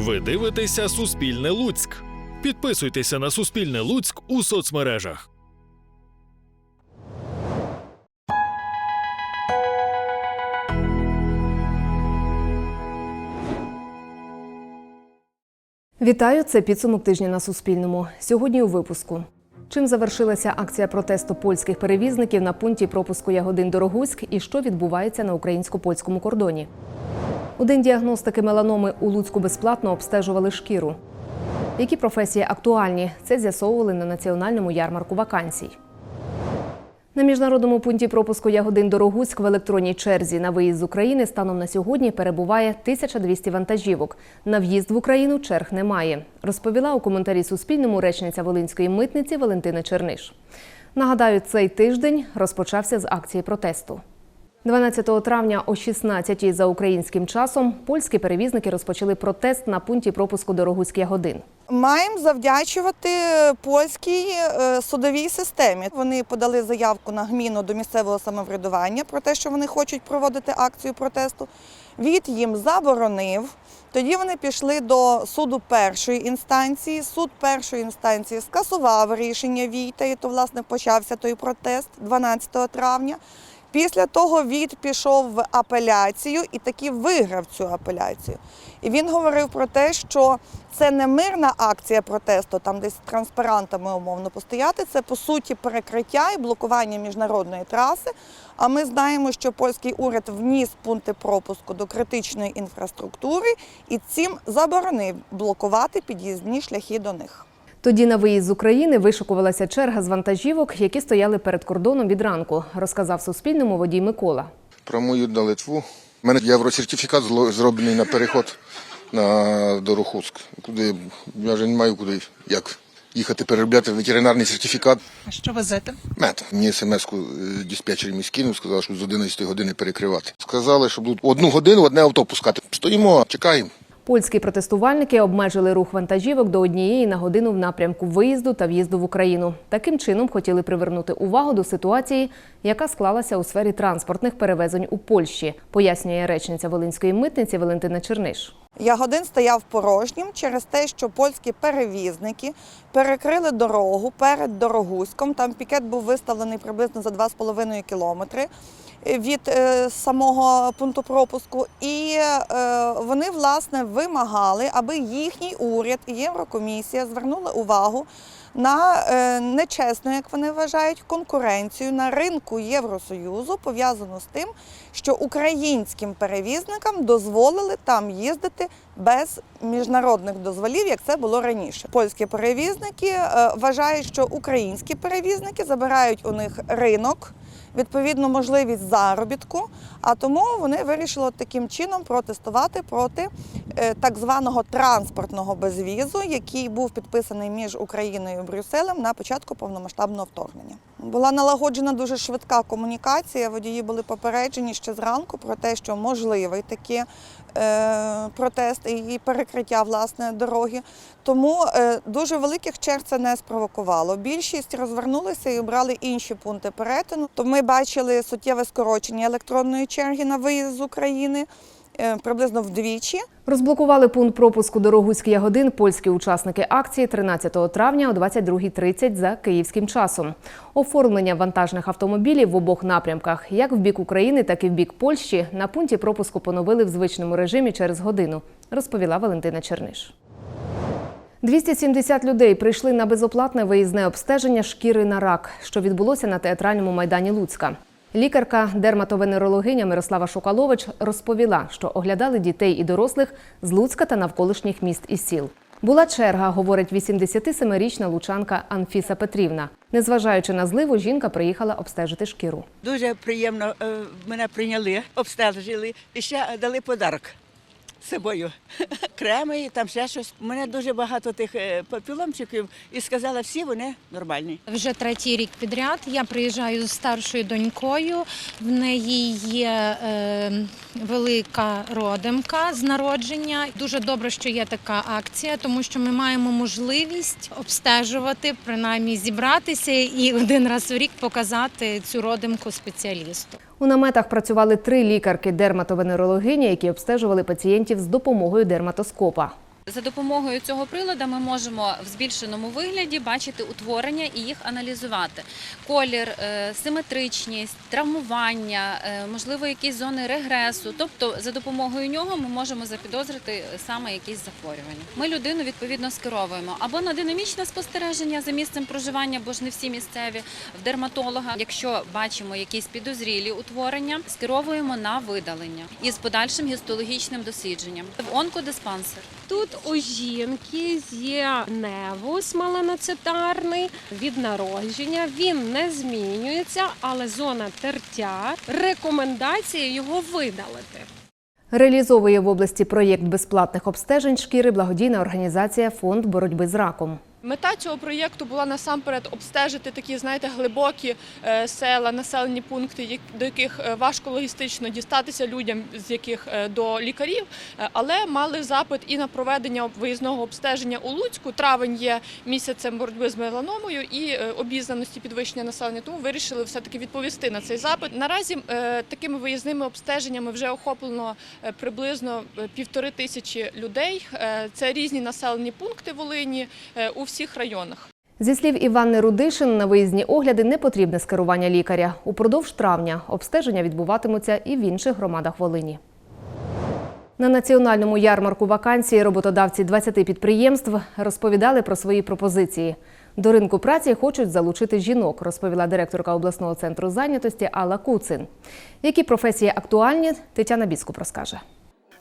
Ви дивитеся Суспільне Луцьк. Підписуйтеся на Суспільне Луцьк у соцмережах. Вітаю, це підсумок тижня на Суспільному. Сьогодні у випуску. Чим завершилася акція протесту польських перевізників на пункті пропуску Ягодин Дорогуськ і що відбувається на українсько-польському кордоні? У день діагностики меланоми у Луцьку безплатно обстежували шкіру. Які професії актуальні? Це з'ясовували на національному ярмарку вакансій. На міжнародному пункті пропуску Ягодин Дорогуськ в електронній черзі на виїзд з України станом на сьогодні перебуває 1200 вантажівок. На в'їзд в Україну черг немає, розповіла у коментарі Суспільному речниця Волинської митниці Валентина Черниш. Нагадаю, цей тиждень розпочався з акції протесту. 12 травня о 16-й за українським часом польські перевізники розпочали протест на пункті пропуску Дорогуськ Ягодин. Маємо завдячувати польській е, судовій системі. Вони подали заявку на гміну до місцевого самоврядування про те, що вони хочуть проводити акцію протесту. Від їм заборонив. Тоді вони пішли до суду першої інстанції. Суд першої інстанції скасував рішення Війта, і то власне почався той протест 12 травня. Після того Віт пішов в апеляцію і таки виграв цю апеляцію. І він говорив про те, що це не мирна акція протесту, там десь транспарантами умовно постояти. Це по суті перекриття і блокування міжнародної траси. А ми знаємо, що польський уряд вніс пункти пропуску до критичної інфраструктури і цим заборонив блокувати під'їзні шляхи до них. Тоді на виїзд з України вишикувалася черга з вантажівок, які стояли перед кордоном від ранку, розказав Суспільному водій Микола. Прямую на Литву. У мене євросертифікат зло- зроблений на переход на Дорохуцьк. Куди я вже не маю куди як їхати переробляти ветеринарний сертифікат. А що везете? Мета. Мені смс-ку е, диспетчер мій скинув, сказав, що з 11 години перекривати. Сказали, що будуть одну годину одне авто пускати. Стоїмо, чекаємо. Польські протестувальники обмежили рух вантажівок до однієї на годину в напрямку виїзду та в'їзду в Україну. Таким чином хотіли привернути увагу до ситуації, яка склалася у сфері транспортних перевезень у Польщі, пояснює речниця Волинської митниці Валентина Черниш. Ягодин стояв порожнім через те, що польські перевізники перекрили дорогу перед Дорогуськом. Там пікет був виставлений приблизно за 2,5 кілометри від е, самого пункту пропуску. І е, вони власне вимагали, аби їхній уряд і Єврокомісія звернули увагу на е, нечесну, як вони вважають, конкуренцію на ринку Євросоюзу, пов'язану з тим, що українським перевізникам дозволили там їздити без міжнародних дозволів, як це було раніше. Польські перевізники вважають, що українські перевізники забирають у них ринок. Відповідно, можливість заробітку, а тому вони вирішили таким чином протестувати проти так званого транспортного безвізу, який був підписаний між Україною і Брюсселем на початку повномасштабного вторгнення. Була налагоджена дуже швидка комунікація. Водії були попереджені ще зранку про те, що можливий такий е, протест і перекриття власне дороги. Тому е, дуже великих черг це не спровокувало. Більшість розвернулися і обрали інші пункти перетину. То ми бачили суттєве скорочення електронної черги на виїзд з України е, приблизно вдвічі. Розблокували пункт пропуску Дорогуськ Ягодин польські учасники акції 13 травня о 22.30 за київським часом. Оформлення вантажних автомобілів в обох напрямках, як в бік України, так і в бік Польщі, на пункті пропуску поновили в звичному режимі через годину, розповіла Валентина Черниш. 270 людей прийшли на безоплатне виїзне обстеження шкіри на рак, що відбулося на театральному майдані Луцька. Лікарка, дерматовенерологиня Мирослава Шукалович розповіла, що оглядали дітей і дорослих з Луцька та навколишніх міст і сіл. Була черга, говорить 87-річна лучанка Анфіса Петрівна. Незважаючи на зливу, жінка приїхала обстежити шкіру. Дуже приємно е, мене прийняли, обстежили і ще дали подарок собою. Креми там ще щось. У мене дуже багато тих е, папіломчиків і сказала, всі вони нормальні. Вже третій рік підряд я приїжджаю з старшою донькою. В неї є е, велика родимка з народження. Дуже добре, що є така акція, тому що ми маємо можливість обстежувати, принаймні зібратися і один раз в рік показати цю родимку спеціалісту. У наметах працювали три лікарки дерматовенерологині, які обстежували пацієнтів з допомогою дерматоскопа. За допомогою цього прилада ми можемо в збільшеному вигляді бачити утворення і їх аналізувати. Колір, е, симетричність, травмування, е, можливо, якісь зони регресу. Тобто, за допомогою нього ми можемо запідозрити саме якісь захворювання. Ми людину відповідно скеровуємо або на динамічне спостереження за місцем проживання, бо ж не всі місцеві в дерматолога. Якщо бачимо якісь підозрілі утворення, скеровуємо на видалення із подальшим гістологічним дослідженням в онкодиспансер. Тут у жінки є невус маленоцитарний від народження. Він не змінюється, але зона тертя. Рекомендація його видалити. Реалізовує в області проєкт безплатних обстежень шкіри благодійна організація Фонд боротьби з раком. Мета цього проєкту була насамперед обстежити такі, знаєте, глибокі е, села, населені пункти, до яких е, важко логістично дістатися людям, з яких е, до лікарів, але мали запит і на проведення виїзного обстеження у Луцьку. Травень є місяцем боротьби з меланомою і обізнаності підвищення населення. Тому вирішили все таки відповісти на цей запит. Наразі такими виїзними обстеженнями вже охоплено приблизно півтори тисячі людей. Це різні населені пункти Волині у всіх районах. Зі слів Іванни Рудишин, на виїзні огляди не потрібне скерування лікаря. Упродовж травня обстеження відбуватимуться і в інших громадах Волині. На національному ярмарку вакансії роботодавці 20 підприємств розповідали про свої пропозиції. До ринку праці хочуть залучити жінок, розповіла директорка обласного центру зайнятості Алла Куцин. Які професії актуальні, Тетяна Біскуп розкаже.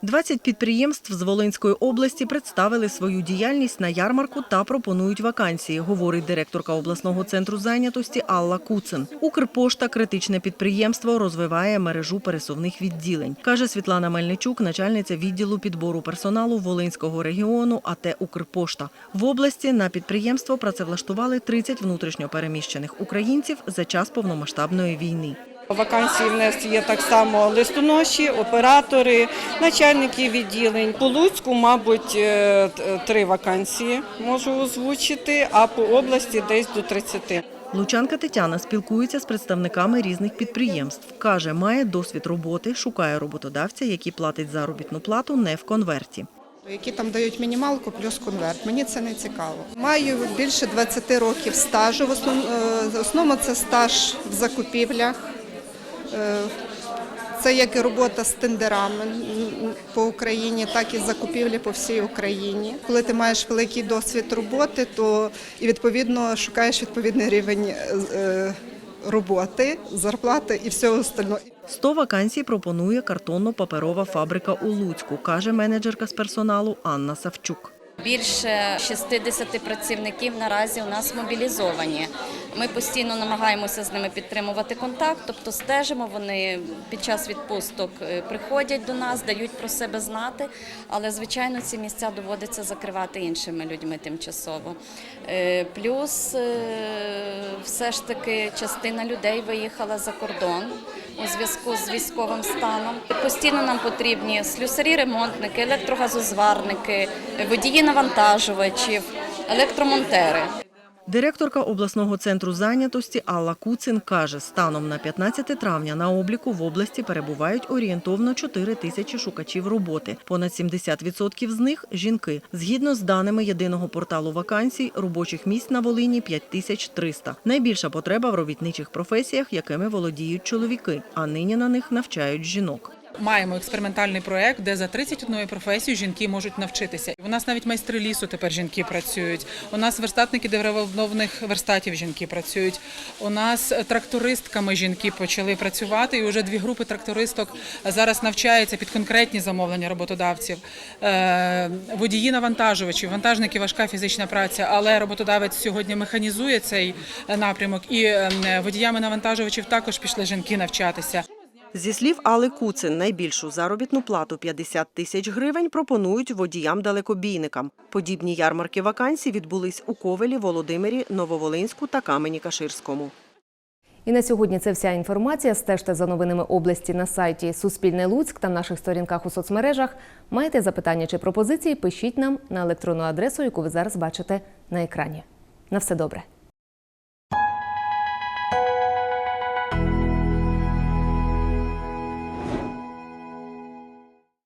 20 підприємств з Волинської області представили свою діяльність на ярмарку та пропонують вакансії, говорить директорка обласного центру зайнятості Алла Куцин. Укрпошта критичне підприємство розвиває мережу пересувних відділень, каже Світлана Мельничук, начальниця відділу підбору персоналу Волинського регіону АТ Укрпошта. В області на підприємство працевлаштували 30 внутрішньопереміщених українців за час повномасштабної війни. Вакансії в нас є так само листоноші, оператори, начальники відділень. По Луцьку, мабуть, е, три вакансії можу озвучити, а по області десь до 30. Лучанка Тетяна спілкується з представниками різних підприємств. Каже, має досвід роботи, шукає роботодавця, який платить заробітну плату не в конверті. які там дають мінімалку плюс конверт. Мені це не цікаво. Маю більше 20 років стажу. Е, в основному це стаж в закупівлях. Е, Це як і робота з тендерами по Україні, так і закупівлі по всій Україні. Коли ти маєш великий досвід роботи, то і відповідно шукаєш відповідний рівень е, е, роботи, зарплати і всього остального. 100 вакансій пропонує картонно-паперова фабрика у Луцьку, каже менеджерка з персоналу Анна Савчук. Більше 60 працівників наразі у нас мобілізовані. Ми постійно намагаємося з ними підтримувати контакт, тобто стежимо. Вони під час відпусток е, приходять до нас, дають про себе знати. Але звичайно, ці місця доводиться закривати іншими людьми тимчасово. Е, Плюс е, все ж таки частина людей виїхала за кордон у зв'язку з військовим станом. Постійно нам потрібні слюсарі, ремонтники, електрогазозварники, водії навантажувачів, електромонтери. Директорка обласного центру зайнятості Алла Куцин каже, станом на 15 травня на обліку в області перебувають орієнтовно 4 тисячі шукачів роботи. Понад 70% з них – жінки. Згідно з даними єдиного порталу вакансій, робочих місць на Волині 5300. Найбільша потреба в робітничих професіях, якими володіють чоловіки, а нині на них навчають жінок. Маємо експериментальний проект, де за 31 професію жінки можуть навчитися. У нас навіть майстри лісу тепер жінки працюють. У нас верстатники деревообновних верстатів жінки працюють. У нас трактористками жінки почали працювати, і вже дві групи трактористок зараз навчаються під конкретні замовлення роботодавців. Е, Водії навантажувачів, вантажники важка фізична праця, але роботодавець сьогодні механізує цей е, напрямок. І е, водіями навантажувачів також пішли жінки навчатися. Зі слів Али Куцин, найбільшу заробітну плату 50 тисяч гривень пропонують водіям-далекобійникам. Подібні ярмарки вакансій відбулись у Ковелі, Володимирі, Нововолинську та Камені-Каширському. І на сьогодні це вся інформація. Стежте за новинами області на сайті Суспільне Луцьк та наших сторінках у соцмережах. Маєте запитання чи пропозиції? Пишіть нам на електронну адресу, яку ви зараз бачите на екрані. На все добре.